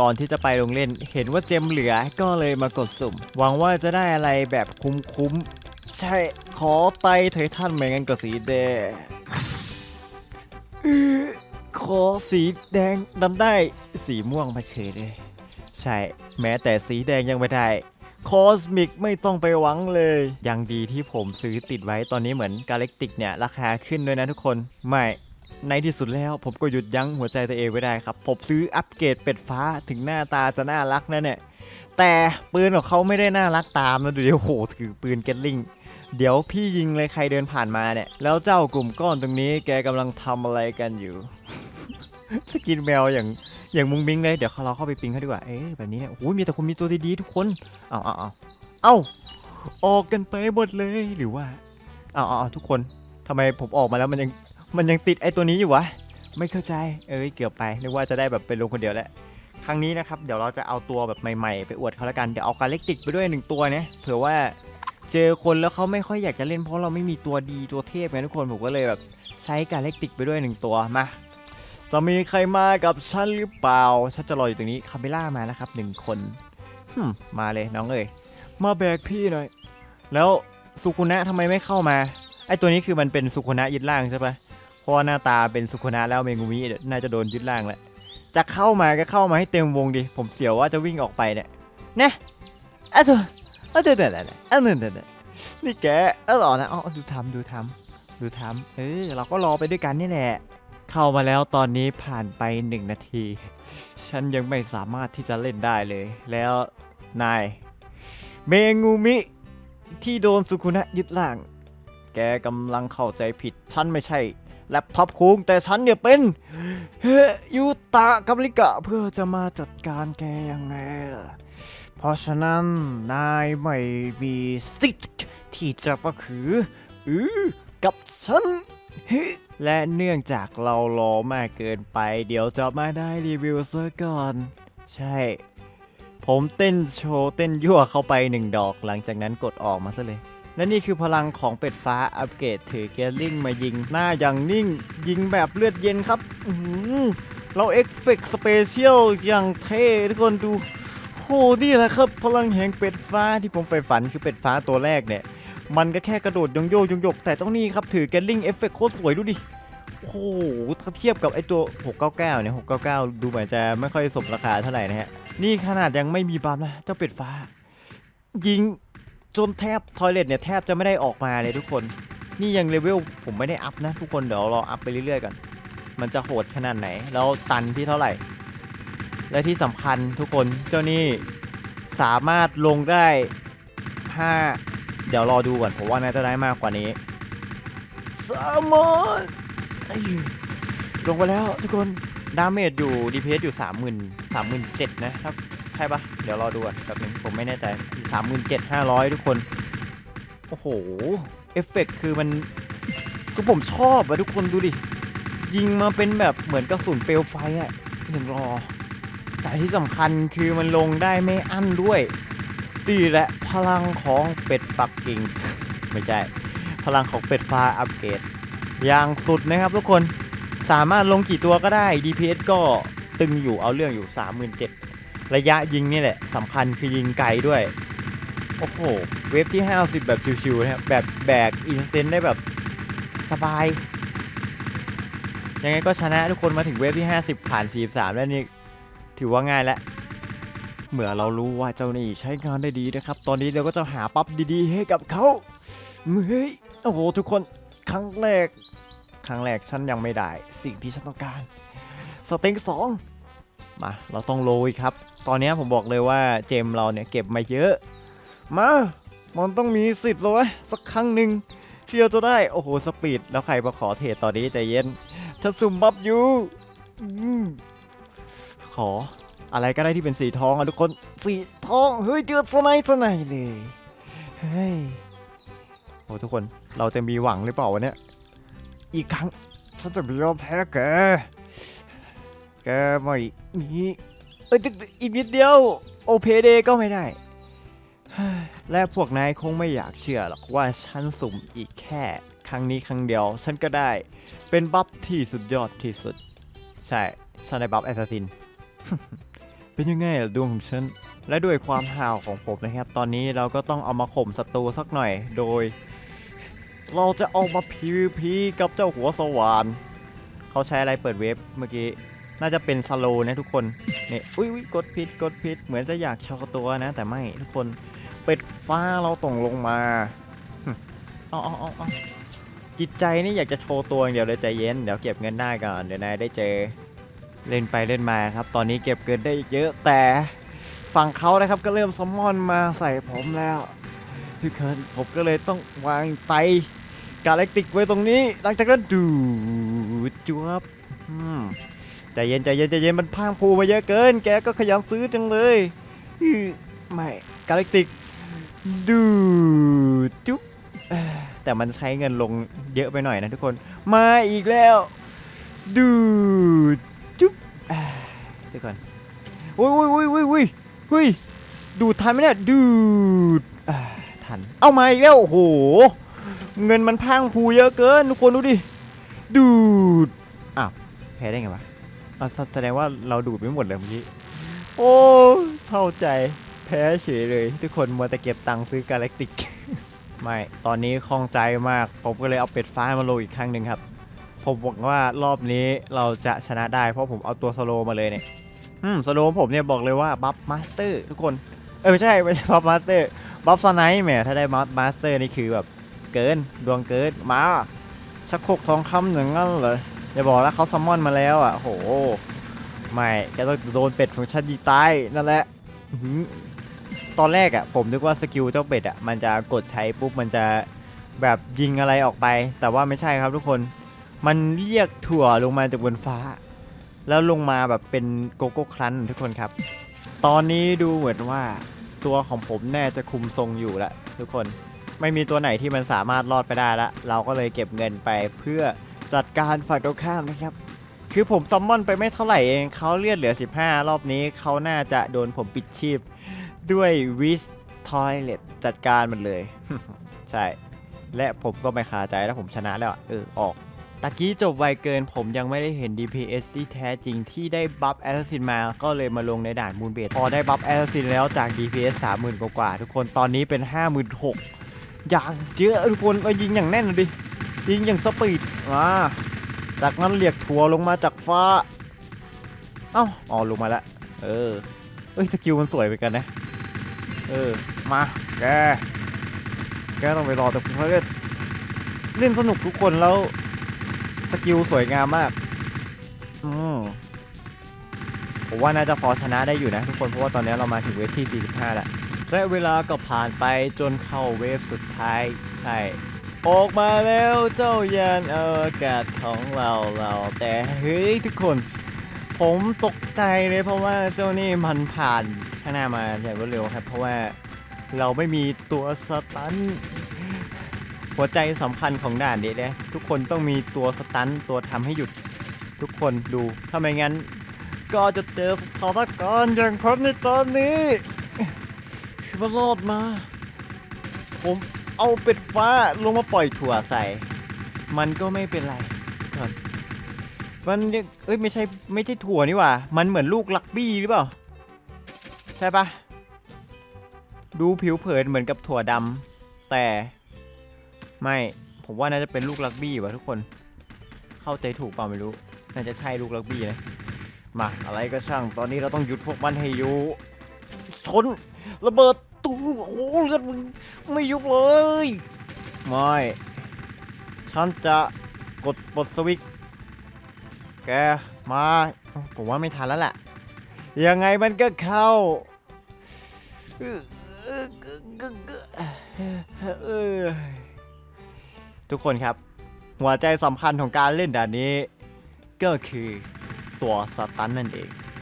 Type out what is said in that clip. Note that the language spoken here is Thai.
ก่อนที่จะไปลงเล่น เห็นว่าเจมเหลือก็เลยมากดสุ่ม หวังว่าจะได้อะไรแบบคุ้มๆ ใช่ ขอไตไททันไม่งั้นก็สีแดงอือขอสีแดงดำได้สีม่วงมาเฉยเลย ใช่ แม้แต่สีแดงยังไม่ได้คอสมิกไม่ต้องไปหวังเลย ยังดีที่ผมซื้อติดไว้ตอนนี้เหมือนกาเล็กติกเนี่ย ราคาขึ้นด้วยนะทุกคน ไม่ ในที่สุดแล้วผมก็หยุดยั้งหัวใจตัวเองไว้ได้ครับ ผมซื้ออัปเกรดเป็ดฟ้าถึงหน้าตาจะน่ารักนะเนี่ย แต่ปืนของเขาไม่ได้น่ารักตามนะดูดิโอ้โหถือปืนเกตลิงเดี๋ยวพี่ยิงเลยใครเดินผ่านมาเนี่ย แล้วเจ้ากลุ่มก้อนตรงนี้แกกำลังทำอะไรกันอยู่ สกินแมวอย่างอย่างมุงมิงเลยเดี๋ยวเราเข้าไปปิงเขาดีกว่า เอ๊ะแบบนี้เนี่ยโอ้โหมีแต่คนมีตัวดีๆทุกคน เอาเอาเอาเอาออกกันไปหมดเลยหรือว่า เอาเอาเอาทุกคนทำไมผมออกมาแล้วมันยัง มันยังติดไอตัวนี้อยู่วะ ไม่เข้าใจ เอ้ยเกือบไปนึกว่าจะได้แบบเป็นลงคนเดียวแล้ว ครั้งนี้นะครับ เดี๋ยวเราจะเอาตัวแบบใหม่ๆ ไปอวดเขาละกัน เดี๋ยวเอากาเล็กติกไปด้วยหนึ่งตัวนะเผื่อว่าเจอคนแล้วเขาไม่ค่อยอยากจะเล่นเพราะเราไม่มีตัวดีตัวเทพไงทุกคนผมก็เลยแบบใช้กาเล็กติกไปด้วยหนึ่งตัวมาจะมีใครมากับฉันหรือเปล่าฉันจะรออยู่ตรงนี้คาเมล่ามานะครับหนึ่งคนหึมมาเลยน้องเอ๋ยมาแบกพี่หน่อย แล้วสุคุนะทำไมไม่เข้ามาไอตัวนี้คือมันเป็นสุคุนะยึดล่างใช่ปะ เพราะหน้าตาเป็นสุคนะแล้วเมงุมิน่าจะโดนยึดล่างแหละจะเข้ามาก็เข้ามาให้เต็มวงดิ ผมเสียวว่าจะวิ่งออกไปเนี่ยนะอะตัวอะเดี๋ยวเดี๋ยวเดี๋ยวอะเดี๋ยวเดี๋ยวเดี๋ยวนี่แกเออหรอนะอ๋อดูทำดูทำดูทำเออเราก็รอไปด้วยกันนี่แหละ เข้ามาแล้วตอนนี้ผ่านไปหนึ่งนาที ฉันยังไม่สามารถที่จะเล่นได้เลย แล้วนายเมงูมิที่โดนสุคุนะยึดล่าง แกกำลังเข้าใจผิด ฉันไม่ใช่ แล็ปท็อปคุงแต่ฉันเนี่ยเป็นเฮยูตะกัมริกะเพื่อจะมาจัดการแกยังไงล่ะเพราะฉะนั้นนายไม่มีสติกที่จะมาขืออือกับฉันและเนื่องจากเรารอมากเกินไป เดี๋ยวจะมาได้รีวิวซะก่อน ใช่ ผมเต้นโชว์เต้นยั่วเข้าไปหนึ่งดอก หลังจากนั้นกดออกมาซะเลย และนี่คือพลังของเป็ดฟ้าอัปเกรดถือเกลลิงมายิงหน้าอย่างนิ่ง ยิงแบบเลือดเย็นครับเราเอฟเฟกต์สเปเชียลอย่างเท่ทุกคนดูโหนี่แหละครับ พลังแห่งเป็ดฟ้าที่ผมใฝ่ฝันคือเป็ดฟ้าตัวแรกเนี่ย มันก็แค่กระโดดยงโยยงโยกแต่ต้องนี่ครับถือแกลลิงเอฟเฟกโคตรสวยดูดิโอ้โหถ้าเทียบกับไอตัว 699 เนี่ย 699 ดูเหมือนจะไม่ค่อยสมราคาเท่าไหร่นะฮะ นี่ขนาดยังไม่มีบัฟนะ เจ้าเป็ดฟ้า ยิง จนแทบทอยเลทเนี่ยแทบจะไม่ได้ออกมาเลยทุกคน นี่ยังเลเวลผมไม่ได้อัพนะ ทุกคนเดี๋ยวรออัพไปเรื่อยๆก่อน มันจะโหดขนาดไหน แล้วตันที่เท่าไหร่ และที่สำคัญทุกคนเจ้านี่สามารถลงได้ 5 เดี๋ยวรอดูก่อนผมว่าน่าจะได้มากกว่านี้สามอ้ยลงไปแล้วทุกคนดาเมจอยู่ DPS อยู่ 3 0 0 0 0 3 7 0 0 0นะครับ ใช่ปะเดี๋ยวรอดูก่อนแป๊บนึงผมไม่แน่ใจ3 7 5 0 0ทุกคน โอ้โห เอฟเฟกต์คือมันคือผมชอบอะทุกคนดูดิ ยิงมาเป็นแบบเหมือนกระสุนเปลวไฟอะยังรอ แต่ที่สำคัญคือมันลงได้ไม่อั้นด้วยดีแหละพลังของเป็ดปักกิ่ง ไม่ใช่ พลังของเป็ดฟ้าอัปเกรดอย่างสุดนะครับทุกคนสามารถลงกี่ตัวก็ได้ DPS ก็ตึงอยู่เอาเรื่องอยู่ 37,000 ระยะยิงนี่แหละสำคัญคือยิงไกลด้วย โอ้โห เวฟที่ 50 แบบชิวๆนะครับแบบแบกอินเซนได้แบบสบาย ยังไงก็ชนะทุกคนมาถึงเวฟที่ 50 ผ่าน 43 แล้วนี่ถือว่าง่ายแล้วเมื่อเรารู้ว่าเจ้านี่ใช้งานได้ดีนะครับ ตอนนี้เราก็จะหาปั๊บดีๆ ให้กับเขาเฮ้ยโอ้โหทุกคนครั้งแรก ครั้งแรกฉันยังไม่ได้ สิ่งที่ฉันต้องการ สเต็งสอง มา เราต้องโรยครับ ตอนนี้ผมบอกเลยว่าเจมเราเนี่ยเก็บมาเยอะ มา มันต้องมีสิทธิ์เลยสักครั้งหนึ่งที่เราจะได้ โอ้โห สปีด แล้วใครมาขอเทรดตอนนี้ใจเย็นฉันสุ่มบัฟอยู่ขออะไรก็ได้ที่เป็นสีทองอะทุกคน สีทอง เฮ้ย เจอสไนด์สไนด์เลย เฮ้ย โอ้ทุกคน เราจะมีหวังหรือเปล่าวะเนี่ย อีกครั้งฉันจะไม่ยอมแพ้แก ก็ไม่มีเอ้ยอีกนิดเดียว โอเพเดก็ไม่ได้ และพวกนายคงไม่อยากเชื่อหรอกว่าฉันสุ่มอีกแค่ ครั้งนี้ครั้งเดียว ฉันก็ได้ เป็นบัฟที่สุดยอดที่สุด ใช่ ฉันได้บัฟแอสซัสซิน เป็นยังไงล่ะดวงของฉัน และด้วยความห่าวของผมนะครับ ตอนนี้เราก็ต้องเอามาข่มศัตรูสักหน่อย โดย เราจะเอามา PVP กับเจ้าหัวสว่านเขาใช้อะไรเปิดเว็บเมื่อกี้ น่าจะเป็นสโลนะทุกคนเนี่ยอุ้ยอุ้ยกดผิดกดผิดเหมือนจะอยากโชว์ตัวนะ แต่ไม่ทุกคนเป็ดฟ้าเราต้องลงมาหึเอาเอาเอาเอาจิตใจนี่อยากจะโชว์ตัวอย่างเดียวเลยใจเย็นเดี๋ยวเก็บเงินได้ก่อนเดี๋ยวนายได้เจอเล่นไปเล่นมาครับ ตอนนี้เก็บเกินได้เยอะแต่ฝั่งเขานะครับก็เริ่มซัมมอนมาใส่ผมแล้วพี่เคิร์นผมก็เลยต้องวางไตกาแล็กติกไว้ตรงนี้ หลังจากนั้นดูดจวบอืม ใจเย็นใจเย็นใจเย็นมันพางพูมาเยอะเกิน แกก็ขยันซื้อจังเลยไม่กาแล็กติกดูจุ๊บแต่มันใช้เงินลงเยอะไปหน่อยนะทุกคน มาอีกแล้ว ดูจุ๊บอ่าเดี๋ยวก่อนอุ้ยอุ้ยอุ้ยอุ้ยอุ้ยอุ้ยดูทันไหมเนี่ยดูทันเอามาอีกแล้วโอ้โหเงินมันพังพูเยอะเกินทุกคนดูดิดูอ้าวแพ้ได้ไงวะ อะแสแสดงว่าเราดูดไม่หมดเลยเมื่อกี้ โอ้เศร้าใจแพ้เฉยเลย ทุกคนมัวแต่เก็บตังค์ซื้อกาแล็กติก ไม่ ตอนนี้คล่องใจมาก ผมก็เลยเอาเป็ดฟ้ามาโรยอีกครั้งหนึ่งครับ ผมบอกว่ารอบนี้เราจะชนะได้เพราะผมเอาตัวสโลว์มาเลยเนี่ยอืมสโลว์ผมเนี่ยบอกเลยว่าบัฟมาสเตอร์ทุกคน เออไม่ใช่ไม่ใช่บัฟมาสเตอร์บัฟสไนท์แหมถ้าได้บัฟมาสเตอร์นี่คือแบบเกินดวงเกินมาชักโครกทองคำหนึ่งงั้นเลย อย่าบอกแล้วเขาซัมมอนมาแล้วอะโหไม่แกต้องโดนเป็ดของฉันยิตายนั่นแหละตอนแรกอะผมนึกว่าสกิลเจ้าเป็ดอะมันจะกดใช้ปุ๊บมันจะแบบยิงอะไรออกไป แต่ว่าไม่ใช่ครับทุกคน มันเรียกถั่วลงมาจากบนฟ้า แล้วลงมาแบบเป็นโกโก้ครันทุกคนครับ ตอนนี้ดูเหมือนว่าตัวของผมแน่จะคุมทรงอยู่ละทุกคน ไม่มีตัวไหนที่มันสามารถรอดไปได้ละเราก็เลยเก็บเงินไปเพื่อ จัดการฝ่ายตรงข้ามนะครับ คือผมซัมมอนไปไม่เท่าไหร่เองเขาเลือดเหลือ 15 รอบนี้เขาน่าจะโดนผมปิดชีพ ด้วยวิสทอยเลตจัดการมันเลย ใช่ และผมก็ไม่คาใจแล้วผมชนะแล้วเออออกตะกี้จบไวเกินผมยังไม่ได้เห็น DPS ที่แท้จริงที่ได้บัฟแอสซินมาก็เลยมาลงในด่านมูนเบสพอได้บัฟแอสซินแล้วจาก DPS 30,000 กว่า ทุกคนตอนนี้เป็น 56,000อย่างเยอะทุกคนเอายิงอย่างแน่นเลยดิ ยิงอย่างสปีดมาจากนั้นเรียกทัวร์ลงมาจากฟ้า เอ้าอ๋อลงมาแล้วเออเอ้ยสกิลมันสวยไปกันนะ เออ มา แก แกต้องไปรอแต่เพื่อนเล่นสนุกทุกคนแล้วสกิลสวยงามมาก อืมผมว่าน่าจะพอชนะได้อยู่นะทุกคนเพราะว่าตอนนี้เรามาถึงเวฟที่ 45 แล้วและเวลาก็ผ่านไปจนเข้าเวฟสุดท้ายใช่ ออกมาแล้วเจ้ายานอวกาศของเราเราแต่เฮ้ยทุกคน ผมตกใจเลยเพราะว่าเจ้านี่มันผ่านข้างหน้ามาอย่างรวดเร็วครับ เพราะว่าเราไม่มีตัวสตันหัวใจสำคัญของด่านนี้นะทุกคนต้องมีตัวสตันตัวทำให้หยุดทุกคนดูถ้าไม่งั้น ก็จะเจอสถานการณ์อย่างผมในตอนนี้มารอดมา ผม เอาเป็ดฟ้าลงมาปล่อยถั่วใส่ มันก็ไม่เป็นไรก่อนมันเนี่ยเอ้ยไม่ใช่ไม่ใช่ถั่วนี่หว่า มันเหมือนลูกลักบี้หรือเปล่า ใช่ปะดูผิวเผินเหมือนกับถั่วดำแต่ไม่ผมว่าน่าจะเป็นลูกลักบี้ว่ะทุกคน เข้าใจถูกเปล่าไม่รู้ น่าจะใช่ลูกลักบี้นะมาอะไรก็ช่าง ตอนนี้เราต้องหยุดพวกมันให้อยู่ชนระเบิด โอ้เลือดมึงไม่ยุบเลย ไม่ ฉันจะกดปลดสวิตช์แกมา ผมว่าไม่ทันแล้วแหละ ยังไงมันก็เข้าทุกคนครับ หัวใจสำคัญของการเล่นด่านนี้ ก็คือตัวสตันนั่นเอง